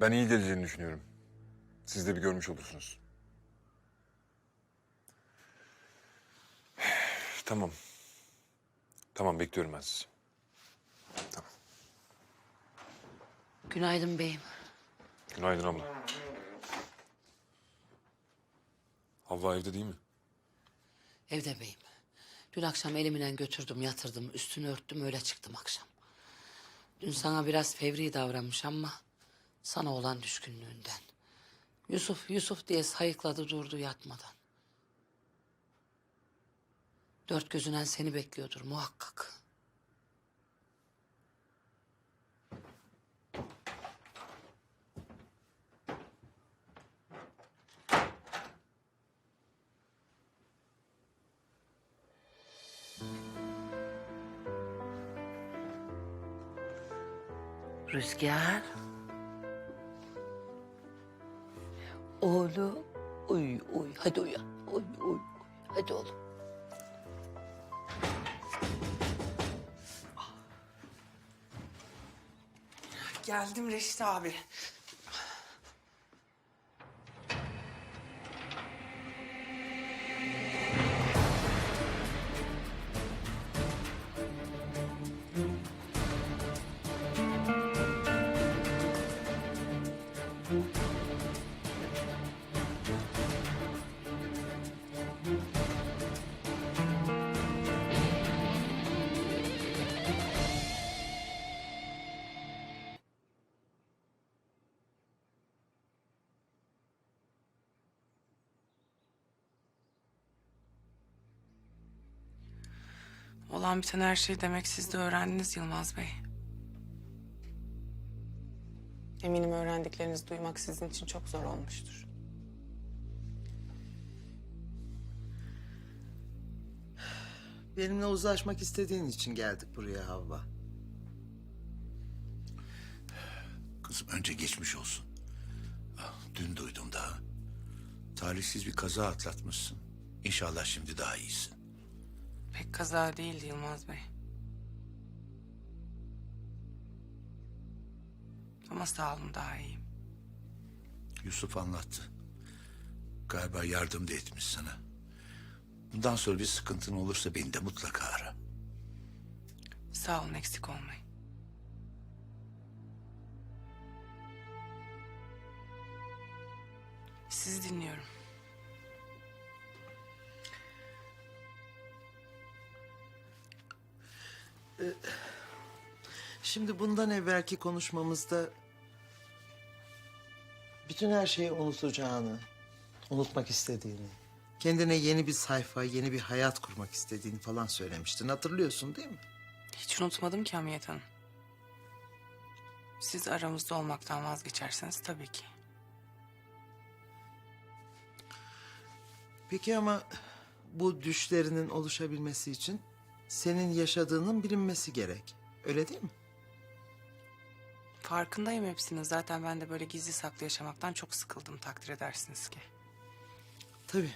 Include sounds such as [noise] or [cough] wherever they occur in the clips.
Ben iyi geleceğini düşünüyorum. Siz de bir görmüş olursunuz. [sighs] Tamam. Tamam bekliyorum ben sizi. Tamam. Günaydın beyim. Günaydın abla. Havva evde değil mi? Evde beyim. Dün akşam elimle götürdüm, yatırdım, üstünü örttüm, öyle çıktım akşam. Dün sana biraz fevri davranmış ama sana olan düşkünlüğünden. Yusuf, Yusuf diye sayıkladı durdu yatmadan. Dört gözünden seni bekliyordur muhakkak. Rüzgar. Oğlum uy uy hadi uyan. Uy uy uy. Hadi oğlum. Geldim Reşit abi. Olan biten her şeyi demek siz de öğrendiniz Yılmaz Bey. Eminim öğrendiklerinizi duymak sizin için çok zor olmuştur. Benimle uzlaşmak istediğin için geldik buraya Havva. Kızım önce geçmiş olsun. Ah, Dün duydum daha. Talihsiz bir kaza atlatmışsın. İnşallah şimdi daha iyisin. Pek kaza değildi Yılmaz Bey. Ama sağ olun daha iyiyim. Yusuf anlattı. Galiba yardım da etmiş sana. Bundan sonra bir sıkıntın olursa beni de mutlaka ara. Sağ olun eksik olmayın. Sizi dinliyorum. Şimdi bundan evvelki konuşmamızda... ...bütün her şeyi unutacağını, unutmak istediğini... ...kendine yeni bir sayfa, yeni bir hayat kurmak istediğini falan söylemiştin. Hatırlıyorsun değil mi? Hiç unutmadım ki Hamiyet Hanım. Siz aramızda olmaktan vazgeçerseniz tabii ki. Peki ama bu düşlerinin oluşabilmesi için senin yaşadığının bilinmesi gerek. Öyle değil mi? Farkındayım hepsinin. Zaten ben de böyle gizli saklı yaşamaktan çok sıkıldım takdir edersiniz ki. Tabii.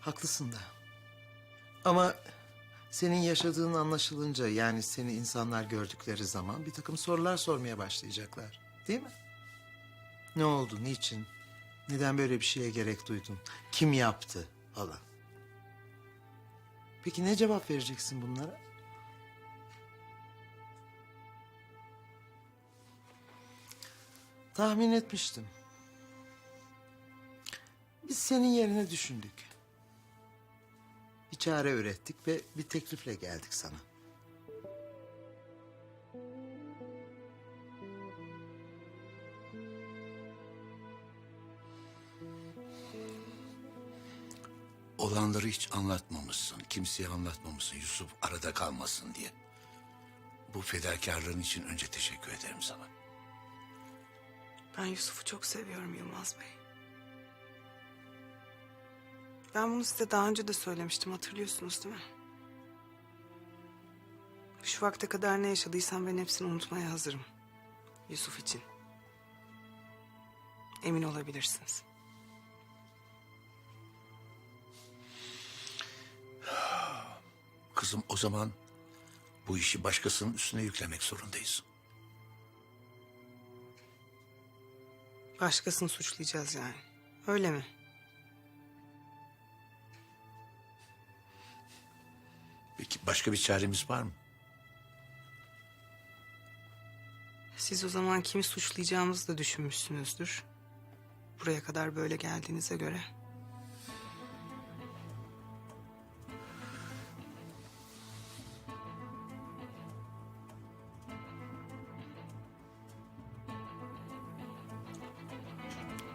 Haklısın da. Ama senin yaşadığın anlaşılınca yani seni insanlar gördükleri zaman bir takım sorular sormaya başlayacaklar. Değil mi? Ne oldu, niçin? Neden böyle bir şeye gerek duydun? Kim yaptı falan. Peki ne cevap vereceksin bunlara? Tahmin etmiştim. Biz senin yerine düşündük. Bir çare ürettik ve bir teklifle geldik sana. Olanları hiç anlatmamışsın. Kimseye anlatmamışsın. Yusuf arada kalmasın diye. Bu fedakarlığın için önce teşekkür ederim sana. Ben Yusuf'u çok seviyorum Yılmaz Bey. Ben bunu size daha önce de söylemiştim hatırlıyorsunuz değil mi? Şu vakte kadar ne yaşadıysam ben hepsini unutmaya hazırım. Yusuf için. Emin olabilirsiniz. Kızım o zaman bu işi başkasının üstüne yüklemek zorundayız. Başkasını suçlayacağız yani. Öyle mi? Peki başka bir çaremiz var mı? Siz o zaman kimi suçlayacağımızı da düşünmüşsünüzdür. Buraya kadar böyle geldiğinize göre.